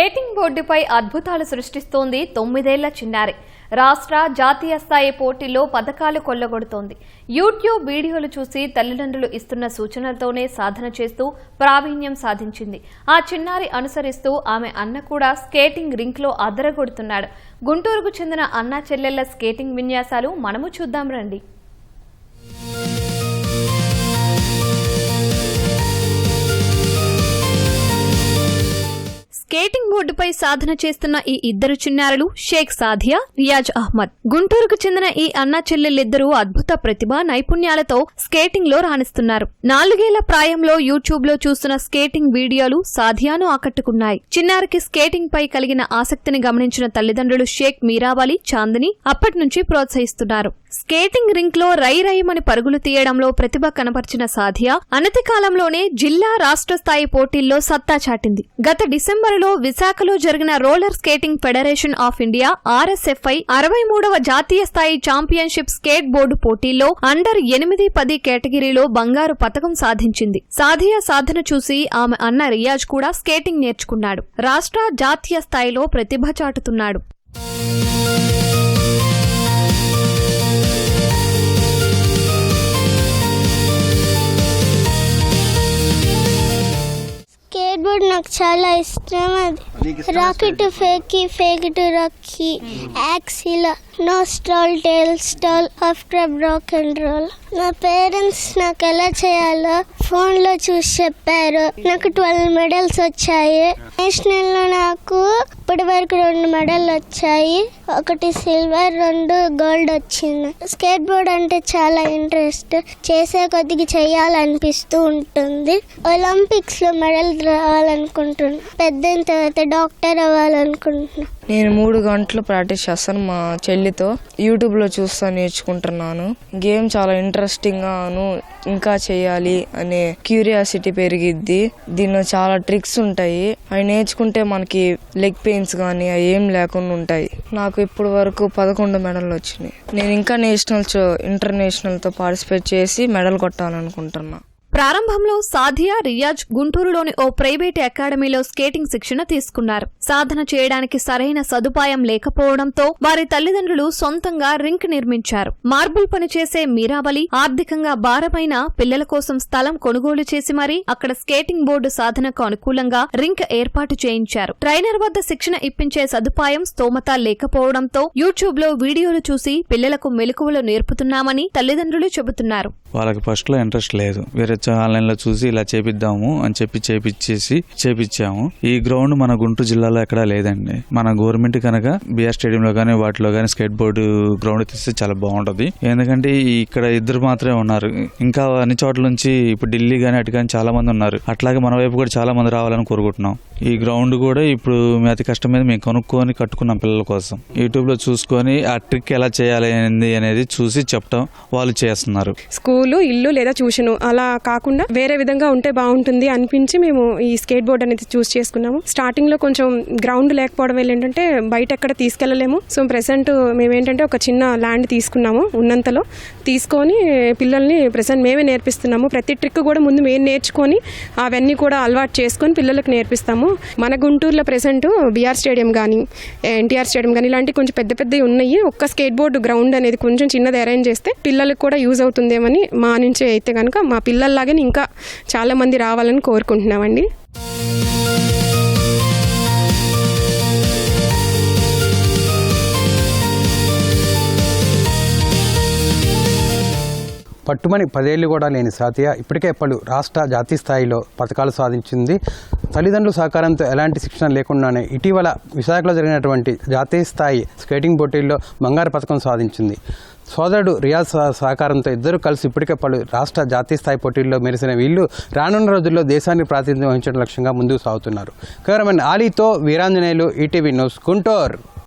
Skating బోర్డుపై అద్భుతాలు సృష్టిస్తోంది తొమ్మిదేళ్ళ చిన్నారి. రాష్ట్ర జాతీయ స్థాయి పోటీల్లో పథకాలు కొల్లగొడుతోంది. యూట్యూబ్ వీడియోలు చూసి తల్లిదండ్రులు ఇస్తున్న సూచనలతోనే సాధన చేస్తూ ప్రావీణ్యం సాధించింది. ఆ చిన్నారి అనుసరిస్తూ ఆమె అన్న కూడా స్కేటింగ్ రింక్లో అదరగొడుతున్నాడు. గుంటూరుకు చెందిన అన్నా చెల్లెళ్ళ స్కేటింగ్ విన్యాసాలు మనము చూద్దాం రండి. ఒడ్డుపై సాధన చేస్తున్న ఈ ఇద్దరు చిన్నారులు షేక్ సాధియా రియాజ్ అహ్మద్. గుంటూరుకు చెందిన ఈ అన్న చెల్లెలిద్దరూ అద్భుత ప్రతిభ నైపుణ్యాలతో స్కేటింగ్లో రాణిస్తున్నారు. నాలుగేళ్ళ ప్రాయంలో యూట్యూబ్లో చూస్తున్న స్కేటింగ్ వీడియోలు సాధియాను ఆకట్టుకున్నాయి. చిన్నారికి స్కేటింగ్ పై కలిగిన ఆసక్తిని గమనించిన తల్లిదండ్రులు షేక్ మీరావాలి చాందిని అప్పటి నుంచి ప్రోత్సహిస్తున్నారు. స్కేటింగ్ రింక్లో రై రైమని పరుగులు తీయడంలో ప్రతిభ కనపర్చిన సాధియా అనతి కాలంలోనే జిల్లా రాష్ట్ర స్థాయి పోటీల్లో సత్తా చాటింది. గత డిసెంబరులో విశాఖలో జరిగిన roller skating federation of India RSFI అరవై మూడవ జాతీయ స్థాయి ఛాంపియన్షిప్ స్కేట్ బోర్డు పోటీల్లో అండర్ ఎనిమిది పది కేటగిరీలో బంగారు పతకం సాధించింది. సాధియా సాధన చూసి ఆమె అన్న రియాజ్ కూడా స్కేటింగ్ నేర్చుకున్నాడు. రాష్ట్ర జాతీయ స్థాయిలో ప్రతిభ చాటుతున్నాడు. బోర్డ్ నాకు చాలా ఇష్టం అది. Rocket fakie fakie to rocky axle no stall tail stall after rock and roll నా పేరెంట్స్ నాకు ఎలా చేయాలో ఫోన్లో చూసి చెప్పారు. నాకు ట్వెల్వ్ మెడల్స్ వచ్చాయి. నేషనల్లో నాకు ఇప్పటి వరకు రెండు మెడల్ వచ్చాయి. ఒకటి సిల్వర్ రెండు గోల్డ్ వచ్చింది. స్కేట్ బోర్డ్ అంటే చాలా ఇంట్రెస్ట్. చేసే కొద్దిగా చేయాలనిపిస్తూ ఉంటుంది. ఒలింపిక్స్లో మెడల్ రావాలనుకుంటున్నాను పెద్ద తర్వాత డాక్టర్ అవ్వాలనుకుంటున్నాను నేను మూడు గంటలు ప్రాక్టీస్ చేస్తాను మా చెల్లితో. యూట్యూబ్లో చూస్తాను నేర్చుకుంటున్నాను. గేమ్ చాలా ఇంట్రెస్టింగ్గాను ఇంకా చేయాలి అనే క్యూరియాసిటీ పెరిగిద్ది. దీనిలో చాలా ట్రిక్స్ ఉంటాయి. అవి నేర్చుకుంటే మనకి లెగ్ పెయిన్స్ కానీ అవి ఏం లేకుండా ఉంటాయి. నాకు ఇప్పుడు వరకు పదకొండు మెడల్ వచ్చినాయి. నేను ఇంకా నేషనల్స్ ఇంటర్నేషనల్తో పార్టిసిపేట్ చేసి మెడల్ కొట్టాలనుకుంటున్నా. ప్రారంభంలో సాధియా రియాజ్ గుంటూరులోని ఓ ప్రైవేట్ అకాడమీలో స్కేటింగ్ శిక్షణ తీసుకున్నారు. సాధన చేయడానికి సరైన సదుపాయం లేకపోవడంతో వారి తల్లిదండ్రులు సొంతంగా రింక్ నిర్మించారు. మార్బుల్ పనిచేసే మీరాబలి ఆర్థికంగా భారమైన పిల్లల కోసం స్థలం కొనుగోలు చేసి మరీ అక్కడ స్కేటింగ్ బోర్డు సాధనకు అనుకూలంగా రింక్ ఏర్పాటు చేయించారు. ట్రైనర్ వద్ద శిక్షణ ఇప్పించే సదుపాయం స్తోమత లేకపోవడంతో యూట్యూబ్లో వీడియోలు చూసి పిల్లలకు మెలకువలు నేర్పుతున్నామని తల్లిదండ్రులు చెబుతున్నారు. వాళ్ళకి ఫస్ట్లో ఇంట్రెస్ట్ లేదు. వేరే ఆన్లైన్లో చూసి ఇలా చేపిద్దాము అని చెప్పి చేపిచ్చేసి చేపిచ్చాము. ఈ గ్రౌండ్ మన గుంటూరు జిల్లాలో ఎక్కడా లేదండి. మన గవర్నమెంట్ కనుక బిఆర్ స్టేడియం లో కానీ వాటిలో కానీ స్కేట్ బోర్డు గ్రౌండ్ తీస్తే చాలా బాగుంటది. ఎందుకంటే ఇక్కడ ఇద్దరు మాత్రమే ఉన్నారు. ఇంకా అన్ని చోట్ల నుంచి ఇప్పుడు ఢిల్లీ కానీ అటు కానీ చాలా మంది ఉన్నారు. అట్లాగే మన వైపు కూడా చాలా మంది రావాలని కోరుకుంటున్నాం. ఈ గ్రౌండ్ కూడా ఇప్పుడు మేము అతి కష్టం మీద మేము కొనుక్కొని కట్టుకున్నాం పిల్లల కోసం. యూట్యూబ్లో చూసుకొని ఆ ట్రిక్ ఎలా చేయాలి అనేది అనేది చూసి చెప్పడం వాళ్ళు చేస్తున్నారు. స్కూలు ఇల్లు లేదా ట్యూషన్ అలా కాకుండా వేరే విధంగా ఉంటే బాగుంటుంది అనిపించి మేము ఈ స్కేట్ బోర్డ్ అనేది చూస్ చేసుకున్నాము. స్టార్టింగ్లో కొంచెం గ్రౌండ్ లేకపోవడం వల్ల ఏంటంటే బయట ఎక్కడ తీసుకెళ్ళలేము. సో ప్రెసెంట్ మేము ఏంటంటే ఒక చిన్న ల్యాండ్ తీసుకున్నాము ఉన్నంతలో. తీసుకొని పిల్లల్ని ప్రెసెంట్ మేమే నేర్పిస్తున్నాము. ప్రతి ట్రిక్ కూడా ముందు మేము నేర్చుకొని అవన్నీ కూడా అలవాటు చేసుకొని పిల్లలకు నేర్పిస్తాము. మన గుంటూరులో ప్రెసెంట్ బీఆర్ స్టేడియం కానీ ఎన్టీఆర్ స్టేడియం కానీ ఇలాంటి కొంచెం పెద్ద పెద్దవి ఉన్నాయి. ఒక్క స్కేట్ బోర్డు గ్రౌండ్ అనేది కొంచెం చిన్నది అరేంజ్ చేస్తే పిల్లలకు కూడా యూజ్ అవుతుందేమని మా నుంచి అయితే కనుక మా పిల్లల్లాగే ఇంకా చాలామంది రావాలని కోరుకుంటున్నామండి. పట్టుమని పదేళ్ళు కూడా లేని సాతియ ఇప్పటికే పలు రాష్ట్ర జాతీయ స్థాయిలో పథకాలు సాధించింది. తల్లిదండ్రుల సహకారంతో ఎలాంటి శిక్షణ లేకుండానే ఇటీవల విశాఖలో జరిగినటువంటి జాతీయ స్థాయి స్కేటింగ్ పోటీల్లో బంగారు పథకం సాధించింది. సోదరుడు రియాజ్ సహ- సహకారంతో ఇద్దరు కలిసి ఇప్పటికే పలు రాష్ట్ర జాతీయ స్థాయి పోటీల్లో మెరిసిన వీళ్ళు రానున్న రోజుల్లో దేశాన్ని ప్రాతినిధ్యం వహించడం లక్ష్యంగా ముందుకు సాగుతున్నారు. కేవలమైన ఆలీతో వీరాంజనేయులు ఈటీవీ న్యూస్ గుంటూరు.